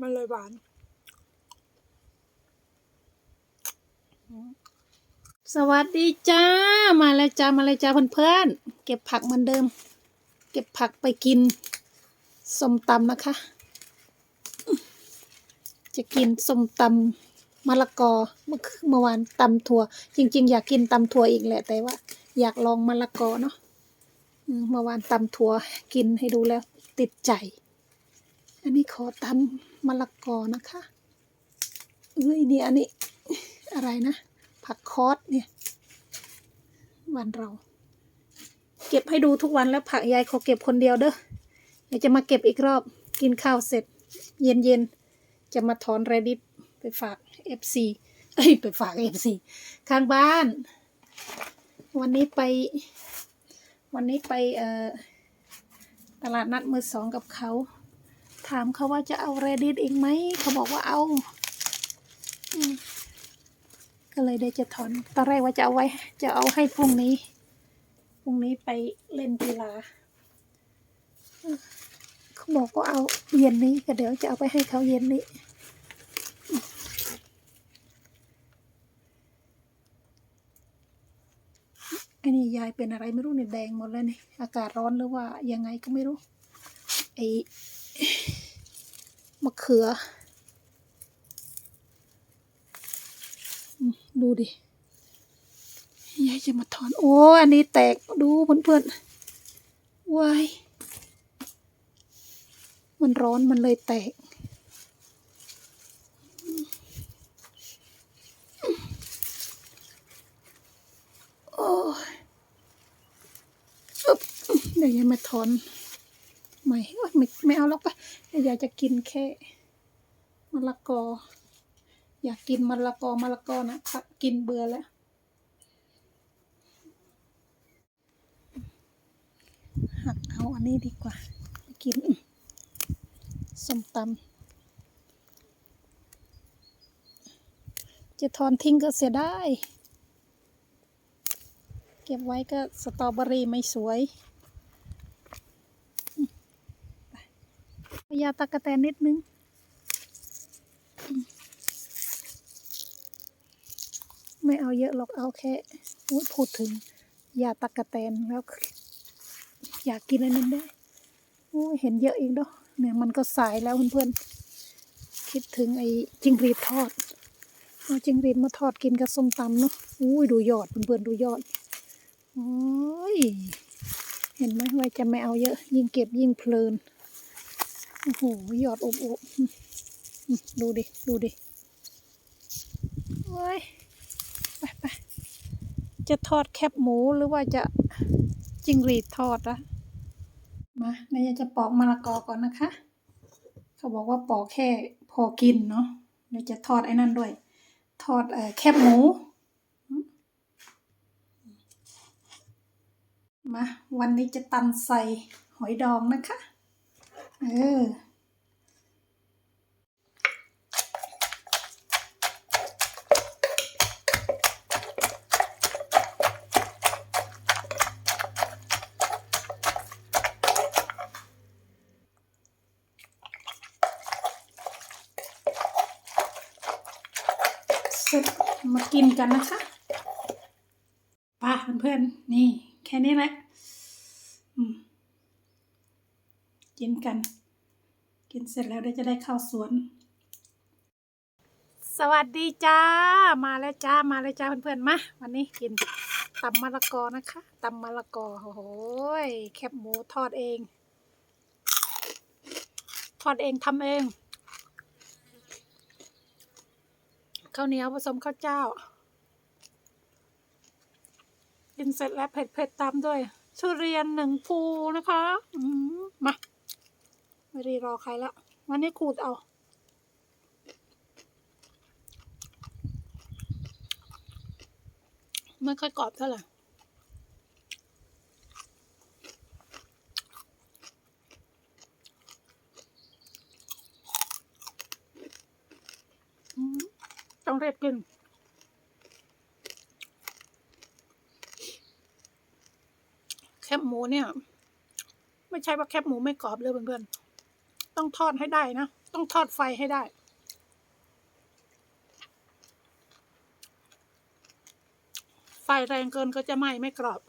มันเลยหวาน สวัสดีจ้า มาแล้วจ้า มาแล้วจ้าเพื่อนๆ เก็บผักเหมือนเดิม เก็บผักไปกินส้มตำนะคะ จะกินส้มตำมะละกอ เมื่อเมื่อวานตำถั่ว จริง ๆ อยากกินตำถั่วอีกแหละ แต่ว่า อยากลองมะละกอเนาะเมื่อวานตำถั่วกินให้ดูแล้วติดใจ อันนี้ขอตำ มะละกอนะคะเอ้ยนี่อันนี้อะไรนะ ผักคอสเนี่ยวันเรา เก็บให้ดูทุกวันแล้วผักยายขอเก็บคนเดียวเด้อเดี๋ยวจะมาเก็บอีกรอบกินข้าวเสร็จ เย็นเย็นๆจะมาถอนเรดิตไปฝากเอฟซีเอ้ยไปฝากเอฟซีข้างบ้าน วันนี้ไป วันนี้ไปเอ่อตลาดนัดมือสองกับเขา ถามเขาว่าจะเอาเรดิตอีกไหม เขาบอกว่าเอาอก็เลยได้จะถอนตอนแรกว่าจะเอาไว้ จะเอาให้พรุ่งนี้พรุ่งนี้ไปเล่นกีฬาเขาบอกว่าเอาเย็นนี้ก็เดี๋ยวจะเอาไปให้เขาเย็นนี้อันนี้ยายเป็นอะไรไม่รู้เนี่ยแดงหมดแล้วนี่อากาศร้อนหรือว่ายังไงก็ไม่รู้ไอ้ มะเขือ ดูดิยายจะมาถอน โอ้ อันนี้แตก ดูเพื่อนๆว้ายมันร้อนมันเลยแตก โอ้ยเดี๋ยวยายมาถอน ไม่โอ๊ยไม่ไม่เอาหรอกปะเดี๋ยายจะกินแค่มะละกอ อยากกินมะละกอมะละกอนะค่ะกินเบื่อแล้วหักเอาอันนี้ดีกว่าไปกินส้มตำจะทอนทิ้งก็เสียได้ เก็บไว้ก็สตรอเบอรี่ไม่สวยอืมไปเอา ยาตะกะแตนนิดนึง ไม่เอาเยอะหรอกเอาแค่อุ๊ยพูดถึงยาตะกะแตนแล้ว อยากกินอันนั้นได้โอ้ยเห็นเยอะอีกเนาะเนี่ยมันก็สายแล้วเพื่อนๆ คิดถึงไอ้จิงรีดทอดเอาจิงรีดมาทอดกินกับส้มตำเนาะอุ้ยดูยอดเพื่อนๆดูยอดโอ้ยเห็นไหมว่าจะไม่เอาเยอะ ยิ่งเก็บยิ่งเพลิน โอ้โหยอดอบอบดูดิ ดูดิโอ้ยไปไปจะทอดแคบหมูหรือว่าจะจิงรีดทอดอะมาเดี๋ยจะปอกมะละกอก่อนนะคะ เขาบอกว่าปอกแค่พอกินเนาะเดี๋ยจะทอดไอ้นั่นด้วย ทอดเอ่อแคบหมู มา วันนี้จะตำใส่หอยดองนะคะ เออสร็จมากินกันนะคะป้าเพื่อนๆนี่ แค่นี้แหละ อืม กินกัน กินเสร็จแล้วเดี๋ยวจะได้เข้าสวน สวัสดีจ้า มาแล้วจ้า มาแล้วจ้าเพื่อนๆ มา วันนี้กินตำมะละกอนะคะตำมะละกอ โอ้โหยแคบหมูทอดเอง ทอดเองทำเอง ข้าวเหนียวผสมข้าวเจ้า กินเสร็จแล้วเผ็ดๆตามด้วยทุเรียนหนึ่งภูนะคะมมา ไม่รีรอใครละวันนี้ขูดเอา ไม่ค่อยกรอบเท่าไหร่ต้องเรียบกินแคบหมูเนี่ย ไม่ใช่ว่าแคบหมูไม่กรอบเลยเพื่อนๆ ต้องทอดให้ได้นะ ต้องทอดไฟให้ได้ ไฟแรงเกินก็จะไหม้ไม่กรอบ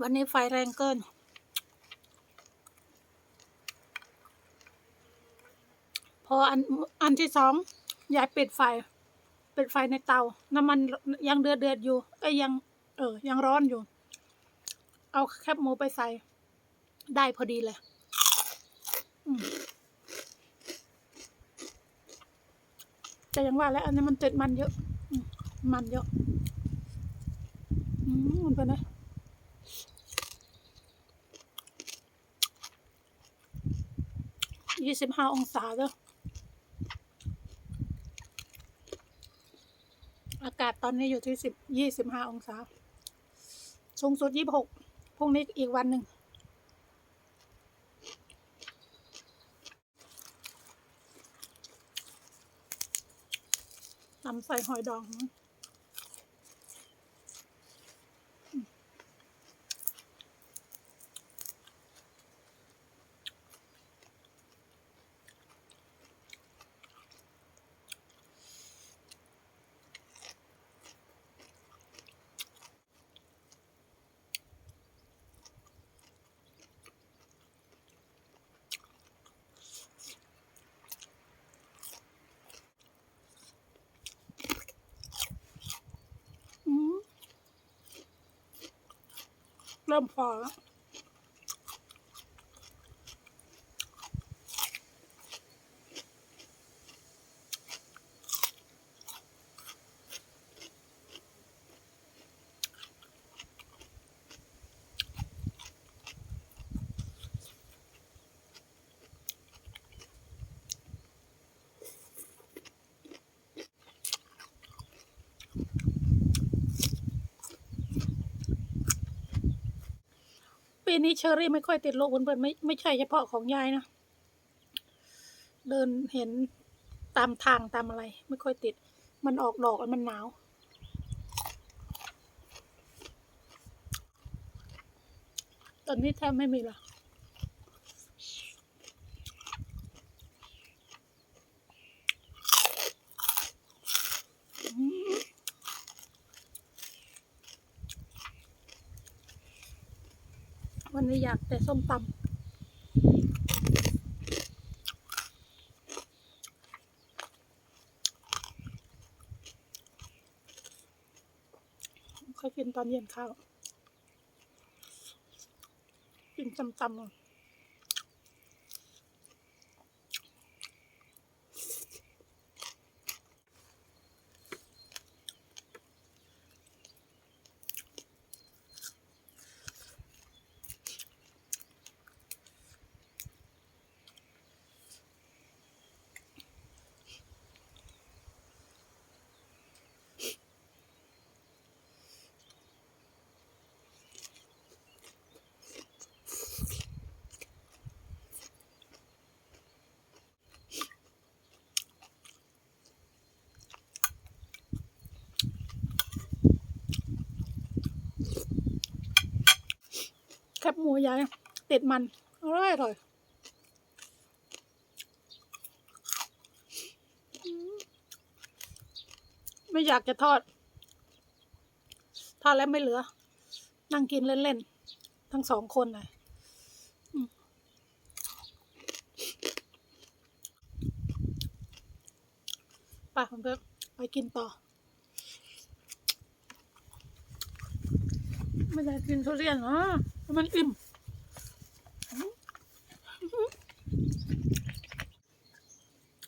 วันนี้ไฟแรงเกิน พออันอันที่สองยายปิดไฟปิดไฟในเตา น้ำมันยังเดือดเดือดอยู่ เอ้ยยัง เออยังร้อนอยู่ เอาแคบหมูไปใส่ ได้พอดีเลยอืมแต่ยังว่าแล้วอันนี้มันติดมันเยอะอมมันเยอะ อืมมันเป็นไงยี่สิบห้าองศาเด้ออากาศตอนนี้อยู่ที่สิบยี่สิบห้าองศาสูงสุดยี่สิบหก พรุ่งนี้อีกวันหนึ่งนำใส่หอยดอง เริ่มพอแล้ว ปีนี้เชอรี่ไม่ค่อยติดโรคเพื่อนๆไม่ไม่ใช่เฉพาะของยายนะ เดินเห็นตามทางตามอะไร ไม่ค่อยติด มันออกดอกแล้วมันหนาวตอนนี้แทบไม่มีละอืมวันนี้อยากแต่ส้มตำค่อยกินตอนเย็นข้าว กินส้มตำๆ แคบหมูยายติดมันอร่อยอร่อยไม่อยากจะทอด ทอดแล้วไม่เหลือ นั่งกินเล่นๆ ทั้งสองคนเลยอืมไปเพื่อนไปกินต่อ ไม่ได้กินทุเรียนนะ มันอิ่ม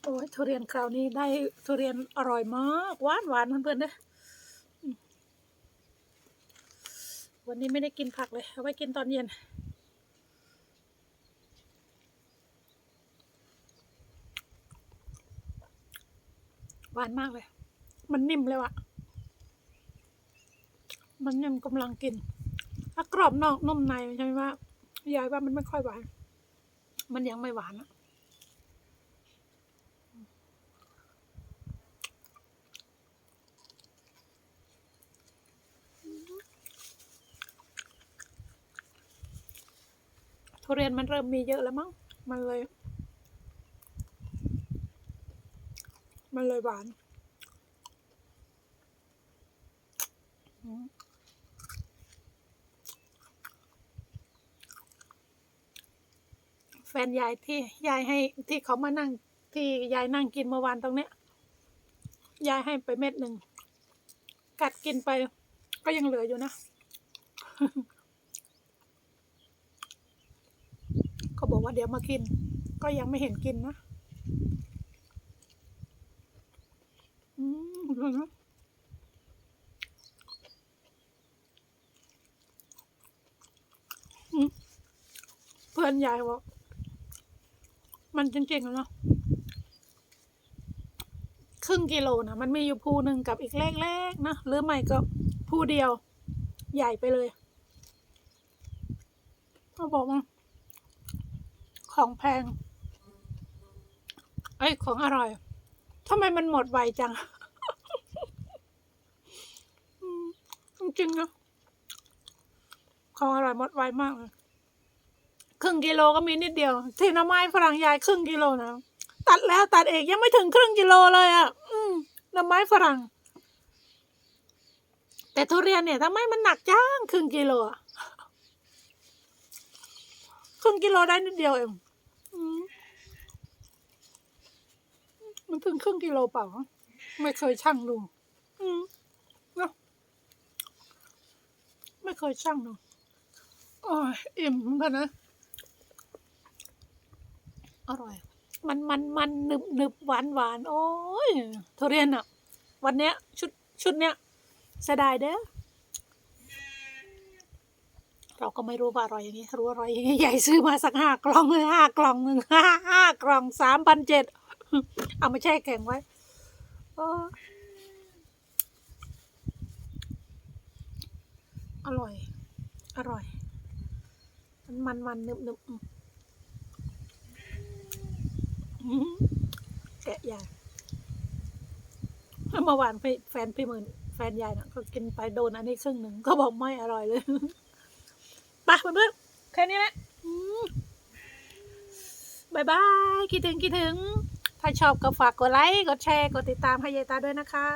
โอ้ยทุเรียนคราวนี้ได้ทุเรียนอร่อยมากหวานหวานเพื่อนๆเด้อวันนี้ไม่ได้กินผักเลยเอาไว้กินตอนเย็น หวานมากเลย มันนิ่มเลยอะมันยังกำลังกิน ถ้ากรอบนอกนุ่มในใช่ไหมว่ายายว่ามันไม่ค่อยหวาน มันยังไม่หวานอะทุเรียนมันเริ่มมีเยอะแล้วมั้ง มันเลย มันเลยหวานอืมแฟนยายที่ยายให้ที่เขามานั่ง ที่ยายนั่งกินเมื่อวานตรงเนี้ยยายให้ไปเม็ดหนึ่ง กัดกินไป ก็ยังเหลืออยู่นะเขาบอกว่าเดี๋ยวมากิน ก็ยังไม่เห็นกินนะอืมอร่อยนะอืมเพื่อนยายบอก มันจริงๆเนาะครึ่งกิโลนะมันมีอยู่ภูหนึ่งกับอีกเล็กๆนะหรือไม่ก็ภูเดียว ใหญ่ไปเลยเขาบอกว่าของแพงเอ้ของอร่อยทำไมมันหมดไวจังจริงๆนะของอร่อยหมดไวมากเลย ครึ่งกิโลก็มีนิดเดียวที่น้ำไม้ฝรั่งยายครึ่งกิโลนะตัดแล้วตัดเอกยังไม่ถึงครึ่งกิโลเลยอะ อืมน้ำไม้ฝรั่ง แต่ทุเรียนเนี่ยทำไมมันหนักจังครึ่งกิโลครึ่งกิโลได้นิดเดียวเองมมันถึงครึ่งกิโลเปล่าไม่เคยชั่งดูอืมเนาะไม่เคยชั่งดูโอ้ยอิ่มเหมือนกันนะ อร่อย มันมันมันหนึบหนึบหวานหวานโอ้ยทุเรียนอะวันเนี้ย ชุดชุดเนี้ยเสียดายเด้อเราก็ไม่รู้ว่าอร่อยอย่างนี้รู้อร่อยอย่างนี้ใหญ่ซื้อมาสักห้ากล่องเลยห้ากล่องหนึ่งห้าห้ากล่องสามพันเจ็ดเอามาแช่แข็งไว้ออร่อย อร่อย มันมันมันนึบนึบอืมอืมแกะใหญ่ เมื่อวานแฟนพี่หมื่นแฟนยายน่ะก็กินไปโดนอันนี้ครึ่งหนึ่งก็บอกไม่อร่อยเลยปะเพื่อนๆแค่นี้แหละบายบายคิดถึงคิดถึง ถ้าชอบก็ฝากกดไลค์ กดแชร์ กดติดตามให้ยายตาด้วยนะคะ